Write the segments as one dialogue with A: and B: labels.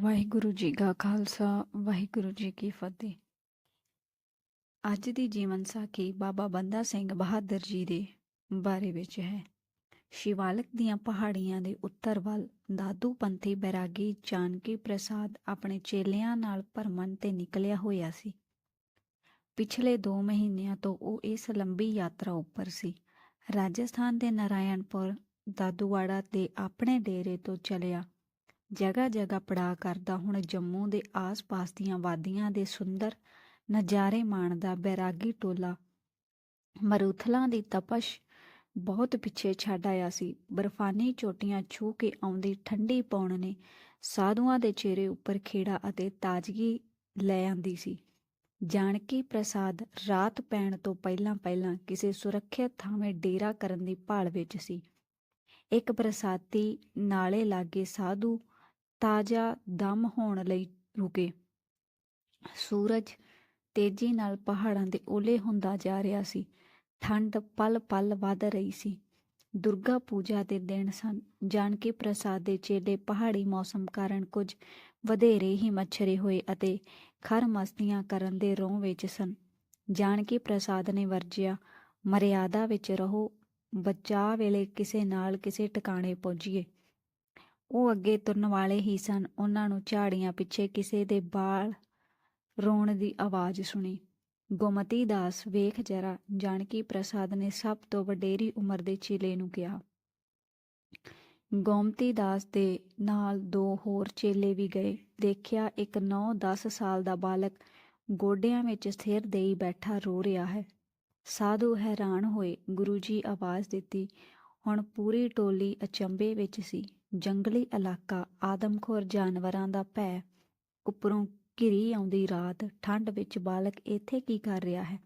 A: ਵਾਹਿਗੁਰੂ ਜੀ ਕਾ ਖਾਲਸਾ, ਵਾਹਿਗੁਰੂ ਜੀ ਕੀ ਫਤਿਹ। ਅੱਜ ਦੀ ਜੀਵਨ ਸਾਖੀ ਬਾਬਾ ਬੰਦਾ ਸਿੰਘ ਬਹਾਦਰ ਜੀ ਦੇ ਬਾਰੇ ਵਿੱਚ ਹੈ। ਸ਼ਿਵਾਲਕ ਦੀਆਂ ਪਹਾੜੀਆਂ ਦੇ ਉੱਤਰ ਵੱਲ ਦਾਦੂ ਪੰਥੀ ਬੈਰਾਗੀ ਜਾਨਕੀ ਪ੍ਰਸਾਦ ਆਪਣੇ ਚੇਲਿਆਂ ਨਾਲ ਭਰਮਣ ਤੇ ਨਿਕਲਿਆ ਹੋਇਆ ਸੀ। ਪਿਛਲੇ 2 ਮਹੀਨਿਆਂ ਤੋਂ ਉਹ ਇਸ ਲੰਬੀ ਯਾਤਰਾ ਉੱਪਰ ਸੀ। ਰਾਜਸਥਾਨ ਦੇ ਨਾਰਾਇਣਪੁਰ, ਦਾਦੂਵਾੜਾ ਤੇ ਆਪਣੇ ਡੇਰੇ ਤੋਂ ਚਲਿਆ ਜਗ੍ਹਾ ਜਗ੍ਹਾ ਪੜਾ ਕਰਦਾ ਹੁਣ ਜੰਮੂ ਦੇ ਆਸ-ਪਾਸ ਦੀਆਂ ਵਾਦੀਆਂ ਦੇ ਸੁੰਦਰ ਨਜ਼ਾਰੇ ਮਾਣਦਾ ਬੈਰਾਗੀ ਟੋਲਾ। ਮਰੂਥਲਾਂ ਦੀ ਤਪਸ਼ ਬਹੁਤ ਪਿੱਛੇ ਛੱਡ ਆਇਆ ਸੀ। ਬਰਫਾਨੀ ਚੋਟੀਆਂ ਛੂ ਕੇ ਆਉਂਦੀ ਠੰਡੀ ਪੌਣ ਨੇ ਸਾਧੂਆਂ ਦੇ ਚਿਹਰੇ ਉੱਪਰ ਖੇੜਾ ਅਤੇ ਤਾਜ਼ਗੀ ਲੈ ਆਂਦੀ ਸੀ। ਜਾਨਕੀ ਪ੍ਰਸਾਦ ਰਾਤ ਪੈਣ ਤੋਂ ਪਹਿਲਾਂ ਪਹਿਲਾਂ ਕਿਸੇ ਸੁਰੱਖਿਅਤ ਥਾਵੇਂ ਡੇਰਾ ਕਰਨ ਦੀ ਭਾਲ ਵਿੱਚ ਸੀ। ਇੱਕ ਬਰਸਾਤੀ ਨਾਲੇ ਲਾਗੇ ਸਾਧੂ ਤਾਜ਼ਾ ਦਮ ਹੋਣ ਲਈ ਰੁਕੇ। ਸੂਰਜ ਤੇਜ਼ੀ ਨਾਲ ਪਹਾੜਾਂ ਦੇ ਓਲੇ ਹੁੰਦਾ ਜਾ ਰਿਹਾ ਸੀ। ਠੰਡ ਪਲ-ਪਲ ਵਧ ਰਹੀ ਸੀ। ਦੁਰਗਾ ਪੂਜਾ ਦੇ ਦਿਨ ਸਨ। ਜਾਨਕੀ ਪ੍ਰਸਾਦ ਦੇ ਚੇਲੇ ਪਹਾੜੀ ਮੌਸਮ ਕਾਰਨ ਕੁਝ ਵਧੇਰੇ ਹੀ ਮੱਛਰੇ ਹੋਏ ਅਤੇ ਖਰ ਮਸਤੀਆਂ ਕਰਨ ਦੇ ਰੋਹ ਵਿੱਚ ਸਨ। ਜਾਨਕੀ ਪ੍ਰਸਾਦ ਨੇ ਵਰਜਿਆ, ਮਰਿਆਦਾ ਵਿੱਚ ਰਹੋ ਬਚਾ ਵੇਲੇ ਕਿਸੇ ਨਾਲ ਕਿਸੇ ਟਿਕਾਣੇ ਪਹੁੰਚੀਏ ਉਹ ਅੱਗੇ ਤੁਰਨ ਵਾਲੇ ਹੀ ਸਨ। ਉਹਨਾਂ ਨੂੰ ਝਾੜੀਆਂ ਪਿੱਛੇ ਕਿਸੇ ਦੇ ਬਾਲ ਰੋਣ ਦੀ ਆਵਾਜ਼ ਸੁਣੀ। ਗੋਮਤੀ ਦਾਸ, ਵੇਖ ਜਰਾ, ਜਾਨਕੀ ਪ੍ਰਸਾਦ ਨੇ ਸਭ ਤੋਂ ਵਡੇਰੀ ਉਮਰ ਦੇ ਚੇਲੇ ਨੂੰ ਕਿਹਾ। ਗੋਮਤੀ ਦਾਸ ਦੇ ਨਾਲ ਦੋ ਹੋਰ ਚੇਲੇ ਵੀ ਗਏ। ਦੇਖਿਆ ਇੱਕ 9-10 ਸਾਲ ਦਾ ਬਾਲਕ ਗੋਡਿਆਂ ਵਿੱਚ ਸਿਰ ਦੇਈ ਬੈਠਾ ਰੋ ਰਿਹਾ ਹੈ। ਸਾਧੂ ਹੈਰਾਨ ਹੋਏ, ਗੁਰੂ ਜੀ ਆਵਾਜ਼ ਦਿੱਤੀ, ਹੁਣ ਪੂਰੀ ਟੋਲੀ ਅਚੰਬੇ ਵਿੱਚ ਸੀ। ਜੰਗਲੀ ਇਲਾਕਾ ਆਦਮਖੋਰ ਜਾਨਵਰਾਂ ਦਾ ਭੈ। ਉੱਪਰੋਂ ਘਿਰੀ ਆਉਂਦੀ ਰਾਤ ਠੰਡ ਵਿੱਚ ਬਾਲਕ ਇੱਥੇ ਕੀ ਕਰ ਰਿਹਾ ਹੈ?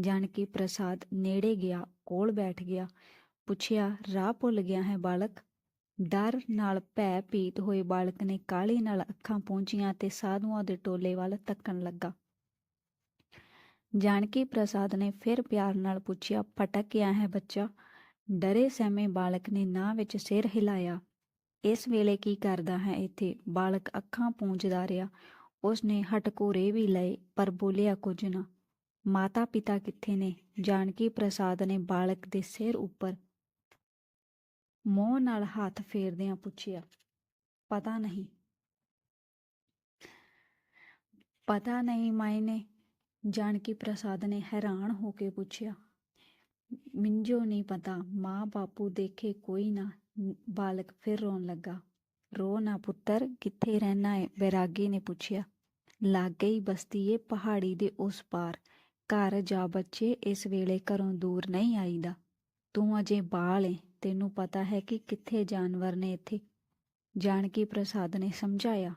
A: ਜਾਨਕੀ ਪ੍ਰਸਾਦ ਨੇੜੇ ਗਿਆ, ਕੋਲ ਬੈਠ ਗਿਆ। ਪੁੱਛਿਆ, ਰਾਹ ਭੁੱਲ ਗਿਆ ਹੈ ਬਾਲਕ? ਡਰ ਨਾਲ ਭੈ ਪੀਤ ਹੋਏ ਬਾਲਕ ਨੇ ਕਾਲੀ ਨਾਲ ਅੱਖਾਂ ਪਹੁੰਚੀਆਂ ਤੇ ਸਾਧੂਆਂ ਦੇ ਟੋਲੇ ਵੱਲ ਤੱਕਣ ਲੱਗਾ। ਜਾਨਕੀ ਪ੍ਰਸਾਦ ਨੇ ਫਿਰ ਪਿਆਰ ਨਾਲ ਪੁੱਛਿਆ ਫਟਕ ਗਿਆ ਹੈ ਬੱਚਾ? ਡਰੇ ਸਹਿਮੇ ਬਾਲਕ ਨੇ ਨਾ ਵਿੱਚ ਸਿਰ ਹਿਲਾਇਆ। ਇਸ ਵੇਲੇ ਕੀ ਕਰਦਾ ਹੈ ਇੱਥੇ? ਬਾਲਕ ਅੱਖਾਂ ਪੂੰਝਦਾ ਰਿਹਾ। ਉਸਨੇ ਹਟਕੋਰੇ ਵੀ ਲਏ, ਪਰ ਬੋਲਿਆ ਕੁਝ ਨਾ। ਮਾਤਾ ਪਿਤਾ ਕਿੱਥੇ ਨੇ? ਜਾਨਕੀ ਪ੍ਰਸਾਦ ਨੇ ਬਾਲਕ ਦੇ ਸਿਰ ਉੱਪਰ ਮੋਹ ਨਾਲ ਹੱਥ ਫੇਰਦਿਆਂ ਪੁੱਛਿਆ, ਪਤਾ ਨਹੀਂ? ਪਤਾ ਨਹੀਂ ਮਾਇਨੇ, ਜਾਨਕੀ ਪ੍ਰਸਾਦ ਨੇ ਹੈਰਾਨ ਹੋ ਕੇ ਪੁੱਛਿਆ। ਮਿੰਜੋ ਨਹੀਂ ਪਤਾ। ਮਾਂ ਬਾਪੂ ਦੇਖੇ ਕੋਈ ਨਾ। ਬਾਲਕ ਫਿਰ ਰੋਣ ਲੱਗਾ। ਰੋ ਨਾ ਪੁੱਤਰ, ਕਿੱਥੇ ਰਹਿਣਾ ਹੈ ਬੈਰਾਗੀ ਨੇ ਪੁੱਛਿਆ। ਲਾਗੇ ਹੀ ਬਸਤੀ ਏ ਪਹਾੜੀ ਦੇ ਉਸ ਪਾਰ। ਘਰ ਜਾ ਬੱਚੇ, ਇਸ ਵੇਲੇ ਘਰੋਂ ਦੂਰ ਨਹੀਂ ਆਈਦਾ। ਤੂੰ ਅਜੇ ਬਾਲ ਏ। ਤੈਨੂੰ ਪਤਾ ਹੈ ਕਿ ਕਿੱਥੇ ਜਾਨਵਰ ਨੇ ਇੱਥੇ? ਜਾਨਕੀ ਪ੍ਰਸਾਦ ਨੇ ਸਮਝਾਇਆ।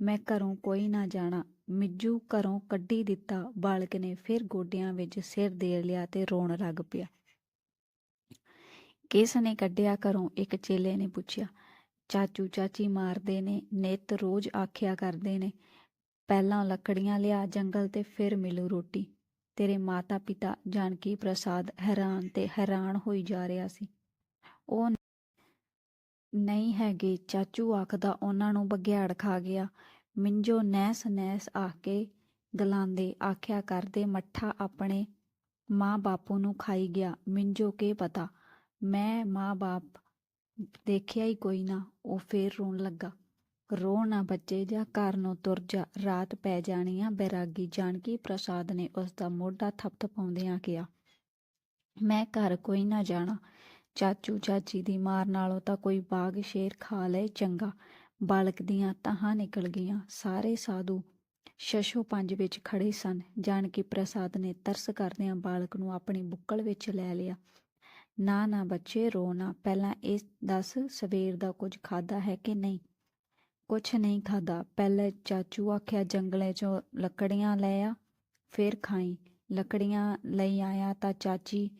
A: ਮੈਂ ਘਰੋਂ ਕੋਈ ਨਾ ਜਾਣਾ। ਮਿੱਜੂ ਘਰੋਂ ਕੱਢੀ ਦਿੱਤਾ। ਬਾਲਕ ਨੇ ਫਿਰ ਗੋਡਿਆਂ ਵਿੱਚ ਸਿਰ ਦੇ ਲਿਆ ਤੇ ਰੋਣ ਲੱਗ ਪਿਆ। ਕਿਸ ਨੇ ਕੱਢਿਆ ਘਰੋਂ? ਇੱਕ ਚੇਲੇ ਨੇ ਪੁੱਛਿਆ। ਚਾਚੂ ਚਾਚੀ ਮਾਰਦੇ ਨੇ, ਨਿਤ ਰੋਜ਼ ਆਖਿਆ ਕਰਦੇ ਨੇ, ਪਹਿਲਾਂ ਲੱਕੜੀਆਂ ਲਿਆ, ਜੰਗਲ ਤੇ ਫਿਰ ਮਿਲੂ ਰੋਟੀ। ਤੇਰੇ ਮਾਤਾ ਪਿਤਾ ਜਾਨਕੀ ਪ੍ਰਸਾਦ ਹੈਰਾਨ ਤੇ ਹੈਰਾਨ ਹੋਈ ਜਾ ਰਿਹਾ ਸੀ। ਉਹ ਨਹੀਂ ਹੈਗੇ, ਚਾਚੂ ਆਖਦਾ, ਉਹਨਾਂ ਨੂੰ ਬਗਿਆੜ ਖਾ ਗਿਆ। ਮਿੰਜੋ ਨੈਸ ਨੈਸ ਆ ਕੇ ਗਲਾਂਦੇ, ਆਖਿਆ ਕਰਦੇ, ਮੱਠਾ ਆਪਣੇ ਮਾਂ ਬਾਪੂ ਨੂੰ ਖਾਈ ਗਿਆ। ਮਿੰਜੋ ਕੇ ਪਤਾ, ਮੈਂ ਮਾਂ ਬਾਪ ਦੇਖਿਆ ਹੀ ਕੋਈ ਨਾ, ਉਹ ਫੇਰ ਰੋਣ ਲੱਗਾ। ਰੋ ਨਾ ਬੱਚੇ ਜਾ ਘਰ ਨੂੰ ਤੁਰ ਜਾ, ਰਾਤ ਪੈ ਜਾਣੀ ਆ ਬੈਰਾਗੀ। ਜਾਨਕੀ ਪ੍ਰਸਾਦ ਨੇ ਉਸ ਦਾ ਮੋਢਾ ਥਪਥਪਾਉਂਦਿਆਂ ਕਿਹਾ, ਮੈਂ ਘਰ ਕੋਈ ਨਾ ਜਾਣਾ। ਚਾਚੂ ਚਾਚੀ ਦੀ ਮਾਰ ਨਾਲੋਂ ਤਾਂ ਕੋਈ ਬਾਗ ਸ਼ੇਰ ਖਾ ਲਏ ਚੰਗਾ। ਬਾਲਕ ਦੀਆਂ ਤਾਹਾਂ ਨਿਕਲ ਗਈਆਂ। ਸਾਰੇ ਸਾਧੂ ਸ਼ਸ਼ੋ ਪੰਜ ਵਿੱਚ ਖੜੇ ਸਨ ਜਾਨਕੀ ਪ੍ਰਸਾਦ ਨੇ ਤਰਸ ਕਰਦਿਆਂ ਬਾਲਕ ਨੂੰ ਆਪਣੀ ਬੁੱਕਲ ਵਿੱਚ ਲੈ ਲਿਆ। ਨਾ ਨਾ ਬੱਚੇ, ਰੋ ਨਾ। ਪਹਿਲਾਂ ਇਹ ਦੱਸ, ਸਵੇਰ ਦਾ ਕੁਝ ਖਾਦਾ ਹੈ ਕਿ ਨਹੀਂ? ਕੁਛ ਨਹੀਂ ਖਾਦਾ ਪਹਿਲੇ ਚਾਚੂ ਆਖਿਆ, ਜੰਗਲੇ ਚੋਂ ਲੱਕੜੀਆਂ ਲੈ ਆ, ਫਿਰ ਖਾਈ। ਲੱਕੜੀਆਂ ਲਈ ਆਇਆ ਤਾਂ ਚਾਚੀ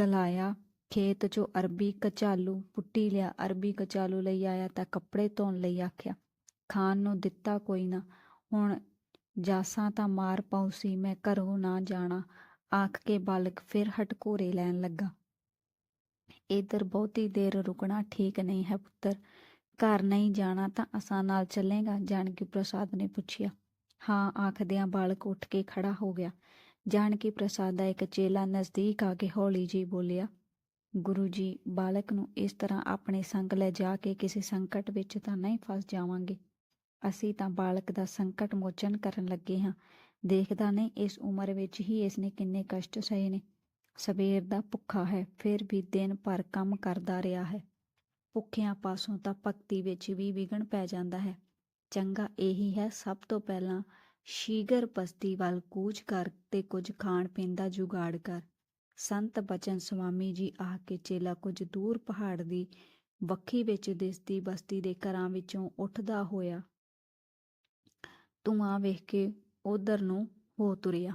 A: ਗਲਾਇਆ ਖੇਤ ਚੋਂ ਅਰਬੀ ਕਚਾਲੂ ਪੁੱਟੀ ਲਿਆ, ਅਰਬੀ ਕਚਾਲੂ ਲਈ ਆਇਆ ਤਾਂ ਕੱਪੜੇ ਧੋਣ ਲਈ ਆਖਿਆ ਖਾਨ ਨੂੰ ਦਿੱਤਾ ਕੋਈ ਨਾ, ਹੁਣ ਜਾਸਾਂ ਤਾਂ ਮਾਰ ਪਾਉ ਸੀ, ਮੈਂ ਘਰੋਂ ਨਾ ਜਾਣਾ, ਆਖ ਕੇ ਬਾਲਕ ਫਿਰ ਹਟਕੋਰੇ ਲੈਣ ਲੱਗਾ। ਇਧਰ ਬਹੁਤੀ ਦੇਰ ਰੁਕਣਾ ਠੀਕ ਨਹੀਂ ਹੈ ਪੁੱਤਰ, ਘਰ ਨਹੀਂ ਜਾਣਾ ਤਾਂ ਅਸਾਂ ਨਾਲ ਚੱਲੇਗਾ ਜਾਨਕੀ ਪ੍ਰਸਾਦ ਨੇ ਪੁੱਛਿਆ। ਹਾਂ, ਆਖਦਿਆਂ ਬਾਲਕ ਉੱਠ ਕੇ ਖੜਾ ਹੋ ਗਿਆ। ਜਾਨਕੀ ਪ੍ਰਸਾਦ ਦਾ ਇੱਕ ਚੇਲਾ ਨਜ਼ਦੀਕ ਆ ਕੇ ਹੌਲੀ ਜੀ ਬੋਲਿਆ ਗੁਰੂ ਜੀ, ਬਾਲਕ ਨੂੰ ਇਸ ਤਰ੍ਹਾਂ ਆਪਣੇ ਸੰਗ ਲੈ ਜਾ ਕੇ ਕਿਸੇ ਸੰਕਟ ਵਿੱਚ ਤਾਂ ਨਹੀਂ ਫਸ ਜਾਵਾਂਗੇ। ਅਸੀਂ ਤਾਂ ਬਾਲਕ ਦਾ ਸੰਕਟ ਮੋਚਨ ਕਰਨ ਲੱਗੇ ਹਾਂ। ਦੇਖਦਾ ਨਹੀਂ, ਇਸ ਉਮਰ ਵਿੱਚ ਹੀ ਇਸ ਨੇ ਕਿੰਨੇ ਕਸ਼ਟ ਸਹੇ ਨੇ। ਸਵੇਰ ਦਾ ਭੁੱਖਾ ਹੈ, ਫਿਰ ਵੀ ਦਿਨ ਭਰ ਕੰਮ ਕਰਦਾ ਰਿਹਾ ਹੈ। ਭੁੱਖਿਆਂ ਪਾਸੋਂ ਤਾਂ ਭਗਤੀ ਵਿੱਚ ਵੀ ਵਿਗਣ ਪੈ ਜਾਂਦਾ ਹੈ। ਚੰਗਾ ਇਹੀ ਹੈ, ਸਭ ਤੋਂ ਪਹਿਲਾਂ ਸ਼ੀਗਰ ਪਸਤੀ ਵੱਲ ਕੂਚ ਕਰ ਤੇ ਕੁਝ ਖਾਣ ਪੀਣ ਦਾ ਜੁਗਾੜ ਕਰ। ਸੰਤ ਬਚਨ ਸੁਆਮੀ ਜੀ ਆ ਕੇ ਚੇਲਾ ਕੁਝ ਦੂਰ ਪਹਾੜ ਦੀ ਵੱਖੀ ਵਿੱਚ ਦਿਸਦੀ ਬਸਤੀ ਦੇ ਘਰਾਂ ਵਿੱਚੋਂ ਉੱਠਦਾ ਹੋਇਆ ਧੂੰਆਂ ਵੇਖ ਕੇ ਉਧਰ ਨੂੰ ਹੋ ਤੁਰਿਆ।